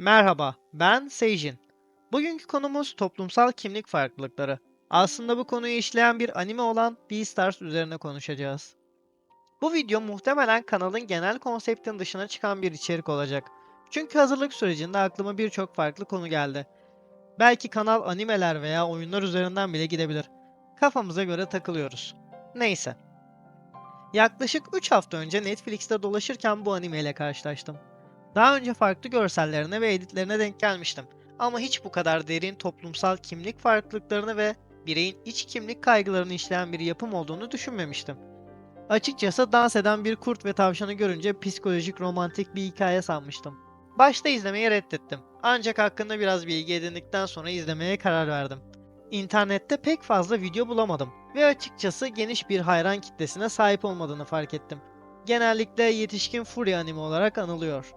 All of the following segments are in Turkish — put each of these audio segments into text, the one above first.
Merhaba, ben Seijin. Bugünkü konumuz toplumsal kimlik farklılıkları. Aslında bu konuyu işleyen bir anime olan Beastars üzerine konuşacağız. Bu video muhtemelen kanalın genel konseptin dışına çıkan bir içerik olacak. Çünkü hazırlık sürecinde aklıma birçok farklı konu geldi. Belki kanal animeler veya oyunlar üzerinden bile gidebilir. Kafamıza göre takılıyoruz. Neyse. Yaklaşık 3 hafta önce Netflix'te dolaşırken bu anime ile karşılaştım. Daha önce farklı görsellerine ve editlerine denk gelmiştim. Ama hiç bu kadar derin toplumsal kimlik farklılıklarını ve bireyin iç kimlik kaygılarını işleyen bir yapım olduğunu düşünmemiştim. Açıkçası dans eden bir kurt ve tavşanı görünce psikolojik romantik bir hikaye sanmıştım. Başta izlemeyi reddettim. Ancak hakkında biraz bilgi edindikten sonra izlemeye karar verdim. İnternette pek fazla video bulamadım ve açıkçası geniş bir hayran kitlesine sahip olmadığını fark ettim. Genellikle yetişkin furya anime olarak anılıyor.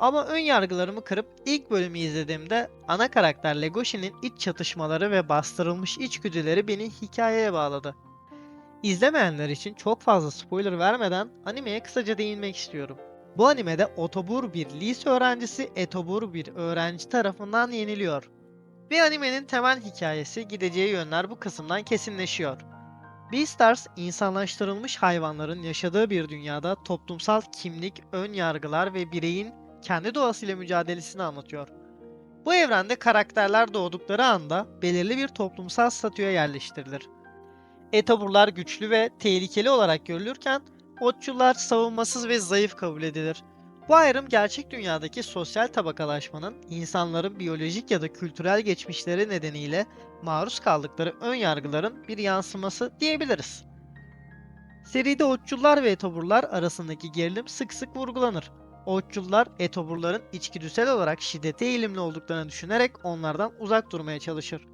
Ama ön yargılarımı kırıp ilk bölümü izlediğimde ana karakter Legoshi'nin iç çatışmaları ve bastırılmış içgüdüleri beni hikayeye bağladı. İzlemeyenler için çok fazla spoiler vermeden animeye kısaca değinmek istiyorum. Bu animede otobur bir lise öğrencisi etobur bir öğrenci tarafından yeniliyor. Ve animenin temel hikayesi gideceği yönler bu kısımdan kesinleşiyor. Beastars insanlaştırılmış hayvanların yaşadığı bir dünyada toplumsal kimlik, ön yargılar ve bireyin kendi doğasıyla mücadelesini anlatıyor. Bu evrende karakterler doğdukları anda belirli bir toplumsal statüye yerleştirilir. Etaburlar güçlü ve tehlikeli olarak görülürken otçular savunmasız ve zayıf kabul edilir. Bu ayrım gerçek dünyadaki sosyal tabakalaşmanın insanların biyolojik ya da kültürel geçmişleri nedeniyle maruz kaldıkları ön yargıların bir yansıması diyebiliriz. Seride otçullar ve etoburlar arasındaki gerilim sık sık vurgulanır. Otçullar etoburların içgüdüsel olarak şiddete eğilimli olduklarını düşünerek onlardan uzak durmaya çalışır.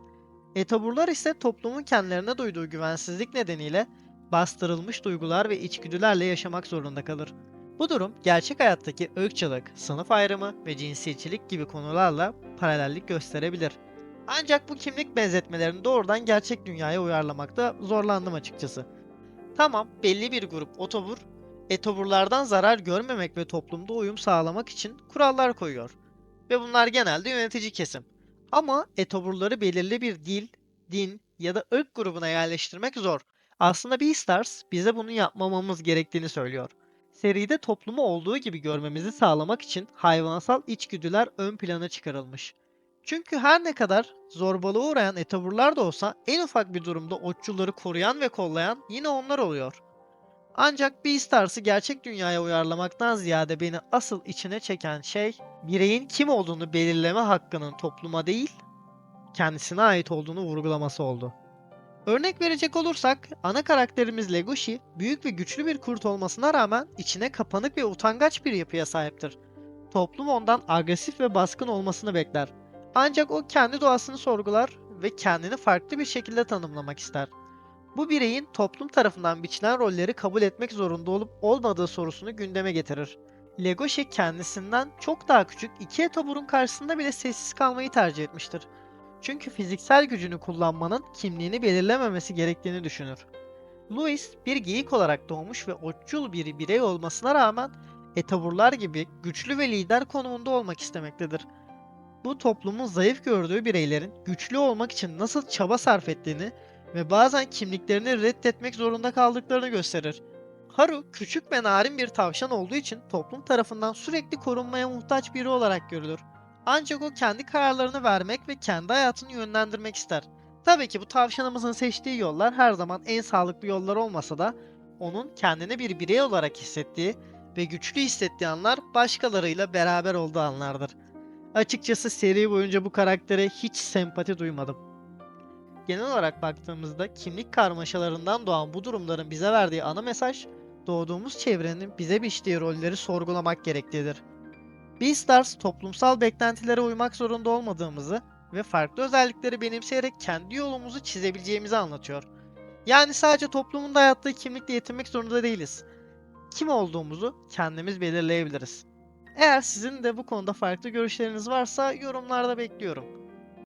Etoburlar ise toplumun kendilerine duyduğu güvensizlik nedeniyle bastırılmış duygular ve içgüdülerle yaşamak zorunda kalır. Bu durum gerçek hayattaki ırkçılık, sınıf ayrımı ve cinsiyetçilik gibi konularla paralellik gösterebilir. Ancak bu kimlik benzetmelerini doğrudan gerçek dünyaya uyarlamakta zorlandım açıkçası. Tamam, belli bir grup otobur etoburlardan zarar görmemek ve toplumda uyum sağlamak için kurallar koyuyor. Ve bunlar genelde yönetici kesim. Ama etoburları belirli bir dil, din ya da ırk grubuna yerleştirmek zor. Aslında Beastars bize bunu yapmamamız gerektiğini söylüyor. Seride toplumu olduğu gibi görmemizi sağlamak için hayvansal içgüdüler ön plana çıkarılmış. Çünkü her ne kadar zorbalığa uğrayan etoburlar da olsa en ufak bir durumda otçuları koruyan ve kollayan yine onlar oluyor. Ancak Beastars'ı gerçek dünyaya uyarlamaktan ziyade beni asıl içine çeken şey, bireyin kim olduğunu belirleme hakkının topluma değil, kendisine ait olduğunu vurgulaması oldu. Örnek verecek olursak, ana karakterimiz Legoshi, büyük ve güçlü bir kurt olmasına rağmen içine kapanık ve utangaç bir yapıya sahiptir. Toplum ondan agresif ve baskın olmasını bekler. Ancak o kendi doğasını sorgular ve kendini farklı bir şekilde tanımlamak ister. Bu bireyin toplum tarafından biçilen rolleri kabul etmek zorunda olup olmadığı sorusunu gündeme getirir. Legoshi kendisinden çok daha küçük iki etoburun karşısında bile sessiz kalmayı tercih etmiştir. Çünkü fiziksel gücünü kullanmanın kimliğini belirlememesi gerektiğini düşünür. Louis bir geyik olarak doğmuş ve otçul bir birey olmasına rağmen etoburlar gibi güçlü ve lider konumunda olmak istemektedir. Bu toplumun zayıf gördüğü bireylerin güçlü olmak için nasıl çaba sarf ettiğini ve bazen kimliklerini reddetmek zorunda kaldıklarını gösterir. Haru küçük ve narin bir tavşan olduğu için toplum tarafından sürekli korunmaya muhtaç biri olarak görülür. Ancak o kendi kararlarını vermek ve kendi hayatını yönlendirmek ister. Tabii ki bu tavşanımızın seçtiği yollar her zaman en sağlıklı yollar olmasa da onun kendini bir birey olarak hissettiği ve güçlü hissettiği anlar başkalarıyla beraber olduğu anlardır. Açıkçası seri boyunca bu karaktere hiç sempati duymadım. Genel olarak baktığımızda kimlik karmaşalarından doğan bu durumların bize verdiği ana mesaj, doğduğumuz çevrenin bize biçtiği rolleri sorgulamak gerektiğidir. Beastars toplumsal beklentilere uymak zorunda olmadığımızı ve farklı özellikleri benimseyerek kendi yolumuzu çizebileceğimizi anlatıyor. Yani sadece toplumun dayattığı kimlikle yetinmek zorunda değiliz. Kim olduğumuzu kendimiz belirleyebiliriz. Eğer sizin de bu konuda farklı görüşleriniz varsa yorumlarda bekliyorum.